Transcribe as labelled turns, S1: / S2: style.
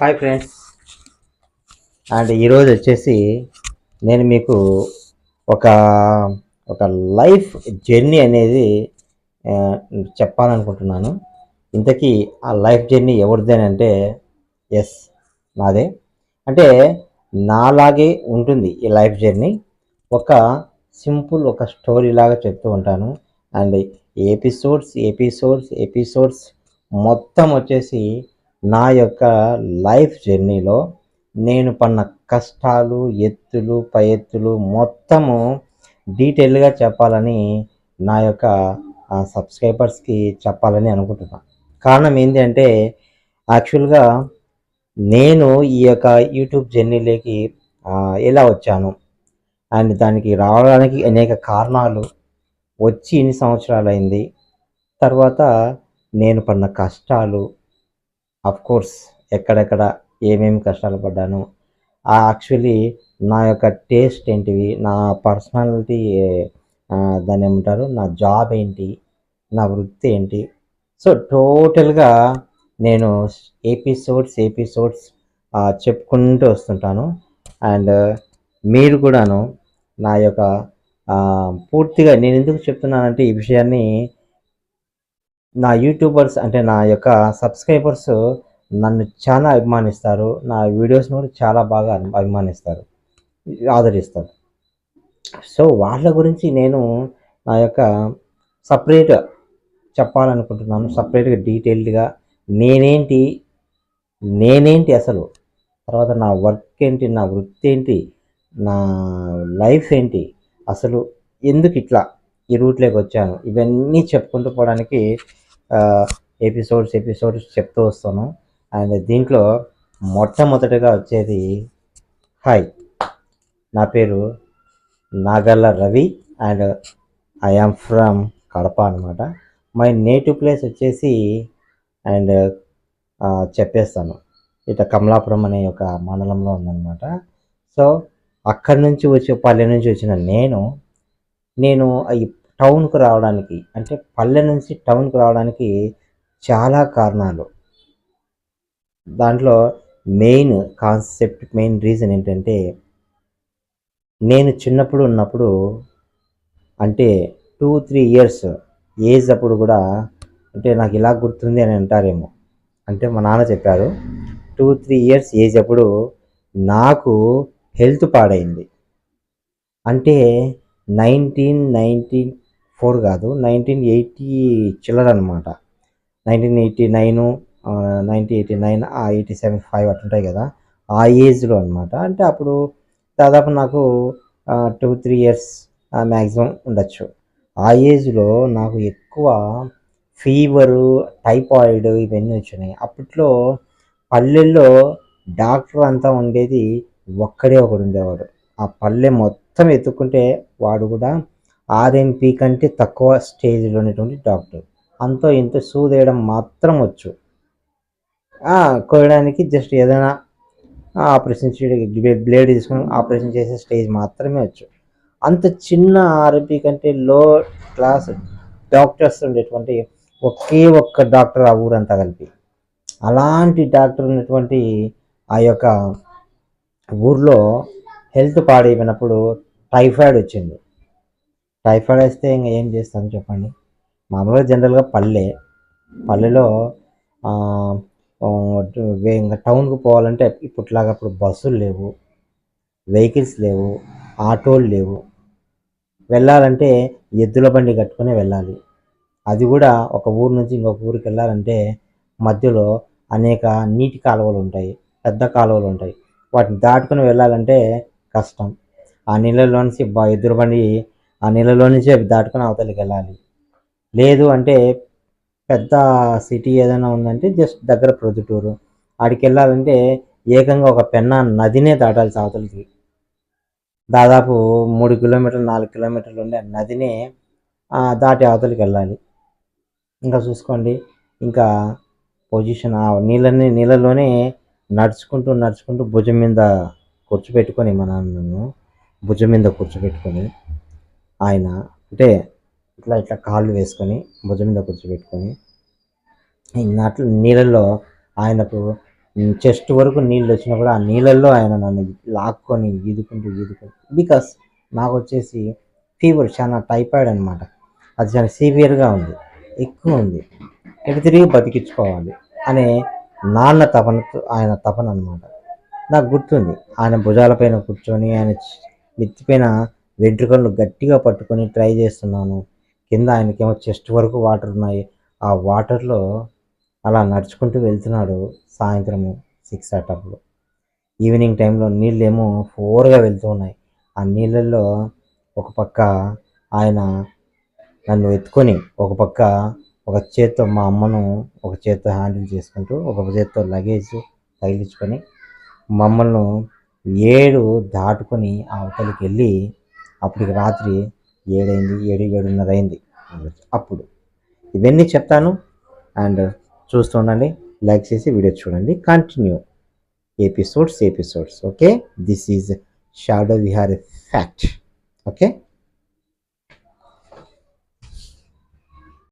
S1: Hi friends and ఈరోజు వచ్చేసి నేను మీకు ఒక ఒక లైఫ్ జర్నీ అనేది చెప్పాలనుకుంటున్నాను. ఇంతకీ ఆ లైఫ్ జర్నీ ఎవరిదేనంటే ఎస్ నాదే. అంటే నాలాగే ఉంటుంది ఈ లైఫ్ జర్నీ ఒక సింపుల్ ఒక స్టోరీ లాగా చెప్తూ ఉంటాను. అండ్ ఎపిసోడ్స్ ఎపిసోడ్స్ ఎపిసోడ్స్ మొత్తం వచ్చేసి నా యొక్క లైఫ్ జర్నీలో నేను పన్న కష్టాలు ఎత్తులు పై ఎత్తులు మొత్తము డీటెయిల్గా చెప్పాలని నా యొక్క సబ్స్క్రైబర్స్కి చెప్పాలని అనుకుంటున్నాను కారణం ఏంటి అంటే యాక్చువల్గా నేను ఈ యొక్క యూట్యూబ్ జర్నీలోకి ఎలా వచ్చాను? అండ్ దానికి రావడానికి అనేక కారణాలు వచ్చి ఇన్ని సంవత్సరాలు అయింది తర్వాత నేను పడిన కష్టాలు కోర్స్ ఎక్కడెక్కడ ఏమేమి కష్టాలు పడ్డాను యాక్చువల్లీ నా యొక్క టేస్ట్ ఏంటివి నా పర్సనాలిటీ దాన్ని ఏమంటారు నా జాబ్ ఏంటి నా వృత్తి ఏంటి. సో టోటల్గా నేను ఎపిసోడ్స్ ఎపిసోడ్స్ చెప్పుకుంటూ వస్తుంటాను. అండ్ మీరు కూడాను నా యొక్క పూర్తిగా నేను ఎందుకు చెప్తున్నానంటే ఈ విషయాన్ని నా యూట్యూబర్స్ అంటే నా యొక్క సబ్స్క్రైబర్స్ నన్ను చాలా అభిమానిస్తారు. నా వీడియోస్ని కూడా చాలా బాగా అభిమానిస్తారు. ఆదరిస్తారు. సో వాళ్ళ గురించి నేను నా యొక్క సపరేట్ చెప్పాలనుకుంటున్నాను. సపరేట్గా డీటెయిల్డ్గా నేనేంటి నేనేంటి అసలు? తర్వాత నా వర్క్ ఏంటి నా వృత్తి ఏంటి నా లైఫ్ ఏంటి అసలు ఎందుకు ఇట్లా ఈ రూట్లోకి వచ్చాను? ఇవన్నీ చెప్పుకుంటూ పోవడానికి ఎపిసోడ్స్ ఎపిసోడ్స్ చెప్తూ వస్తాను. అండ్ దీంట్లో మొట్టమొదటిగా వచ్చేది హాయ్. నా పేరు Nagalla Ravi and I from Kadapa అనమాట మై నేటివ్ ప్లేస్ వచ్చేసి అండ్ చెప్పేస్తాను. ఇట కమలాపురం అనే ఒక మండలంలో ఉందన్నమాట. సో అక్కడి నుంచి వచ్చి పల్లె నుంచి వచ్చిన నేను నేను టౌన్కు రావడానికి అంటే పల్లె నుంచి టౌన్కు రావడానికి చాలా కారణాలు. దాంట్లో మెయిన్ కాన్సెప్ట్ మెయిన్ రీజన్ ఏంటంటే నేను చిన్నప్పుడు ఉన్నప్పుడు అంటే టూ త్రీ ఇయర్స్ ఏజ్ అప్పుడు కూడా అంటే నాకు ఇలా గుర్తుంది అని అంటారేమో. అంటే మా నాన్న చెప్పారు టూ త్రీ ఇయర్స్ ఏజ్ అప్పుడు నాకు హెల్త్ పాడైంది. అంటే నైన్టీన్ నైన్టీ ఫోర్ కాదు నైన్టీన్ ఎయిటీ చిల్లర అనమాట nineteen eighty nine nineteen eighty nine ఆ ఎయిటీ సెవెన్ ఫైవ్ అట్లుంటాయి కదా ఆ ఏజ్లో అనమాట అంటే అప్పుడు దాదాపు నాకు టూ త్రీ ఇయర్స్ మ్యాక్సిమం ఉండొచ్చు. ఆ ఏజ్లో నాకు ఎక్కువ ఫీవరు టైఫాయిడ్ ఇవన్నీ వచ్చినాయి. అప్పట్లో పల్లెల్లో డాక్టర్ అంతా ఉండేది ఒక్కడే ఒకడు ఉండేవాడు. ఆ పల్లె మొత్తం ఎత్తుకుంటే వాడు కూడా ఆర్ఎంపీ కంటే తక్కువ స్టేజ్లో ఉన్నటువంటి డాక్టర్. అంతో ఇంత సూదేయడం మాత్రం వచ్చు. కోయడానికి జస్ట్ ఏదైనా ఆపరేషన్ చేయడానికి బ్లేడ్ తీసుకొని ఆపరేషన్ చేసే స్టేజ్ మాత్రమే వచ్చు. అంత చిన్న ఆర్ఎంపీ కంటే లో క్లాస్ డాక్టర్స్ ఉండేటువంటి ఒకే ఒక్క డాక్టర్ ఆ ఊరంతా కలిపి. అలాంటి డాక్టర్ ఉన్నటువంటి ఆ యొక్క ఊర్లో హెల్త్ పాడైపోయినప్పుడు టైఫాయిడ్ వచ్చింది. టైఫాయిడ్ వస్తే ఇంకా ఏం చేస్తాను చెప్పండి? మామూలుగా జనరల్గా పల్లె పల్లెలో ఇంకా టౌన్కి పోవాలంటే ఇప్పట్లాగా అప్పుడు బస్సులు లేవు వెహికల్స్ లేవు ఆటోలు లేవు. వెళ్ళాలంటే ఎద్దుల బండి కట్టుకుని వెళ్ళాలి. అది కూడా ఒక ఊరు నుంచి ఇంకొక ఊరికి వెళ్ళాలంటే మధ్యలో అనేక నీటి కాలువలు ఉంటాయి పెద్ద కాలువలు ఉంటాయి. వాటిని దాటుకుని వెళ్ళాలంటే కష్టం. ఆ నీళ్ళలో నుంచి ఎద్దుల బండి ఆ నీళ్ళలో నుంచి అవి దాటుకొని అవతలికి వెళ్ళాలి. లేదు అంటే పెద్ద సిటీ ఏదైనా ఉందంటే జస్ట్ దగ్గర ప్రొద్దుటూరు. ఆడికి వెళ్ళాలంటే ఏకంగా ఒక పెన్నా నదినే దాటాల్సి అవతలికి. దాదాపు మూడు కిలోమీటర్లు నాలుగు కిలోమీటర్లు ఉండే నదినే దాటి అవతలికి వెళ్ళాలి. ఇంకా చూసుకోండి ఇంకా పొజిషన్ ఆ నీళ్ళని నీళ్ళలోనే నడుచుకుంటూ నడుచుకుంటూ భుజం మీద కూర్చోబెట్టుకొని మా నాన్నను భుజం మీద కూర్చోబెట్టుకొని ఆయన అంటే ఇట్లా ఇట్లా కాళ్ళు వేసుకొని భుజం మీద కూర్చోబెట్టుకొని అట్లా నీళ్ళల్లో ఆయనకు చెస్ట్ వరకు నీళ్ళు వచ్చినా కూడా ఆ నీళ్ళల్లో ఆయన నన్ను లాక్కొని ఈదుకుంటూ ఈదుకుంటూ బికాస్ నాకు వచ్చేసి ఫీవర్ చాలా టైఫాయిడ్ అనమాట అది చాలా సీవియర్గా ఉంది. ఎక్కువ ఉంది. ఎటు తిరిగి బతికించుకోవాలి అనే నాన్న తపన ఆయన తపన అనమాట నాకు గుర్తుంది. ఆయన భుజాలపైన కూర్చొని ఆయన నెత్తిపైన వెంట్రుకలను గట్టిగా పట్టుకొని ట్రై చేస్తున్నాను. కింద ఆయనకేమో చెస్ట్ వరకు వాటర్ ఉన్నాయి. ఆ వాటర్లో అలా నడుచుకుంటూ వెళ్తున్నాడు సాయంత్రము సిక్స్ అటప్పుడు ఈవినింగ్ టైంలో నీళ్ళేమో ఫోర్గా వెళ్తూ ఉన్నాయి. ఆ నీళ్ళల్లో ఒక పక్క ఆయన నన్ను ఎత్తుకొని ఒక పక్క ఒక చేత్తో మా అమ్మను ఒక చేత్తో హ్యాండిల్ చేసుకుంటూ ఒక చేత్తో లగేజ్ తగిలించుకొని మమ్మల్ని ఏడు దాటుకొని అవతలికి వెళ్ళి అప్పటికి రాత్రి ఏడైంది ఏడు ఏడున్నర అయింది. అప్పుడు ఇవన్నీ చెప్తాను. అండ్ చూస్తూ ఉండండి లైక్ చేసి వీడియో చూడండి. Continue episodes episodes okay this is shadow Vihar fact okay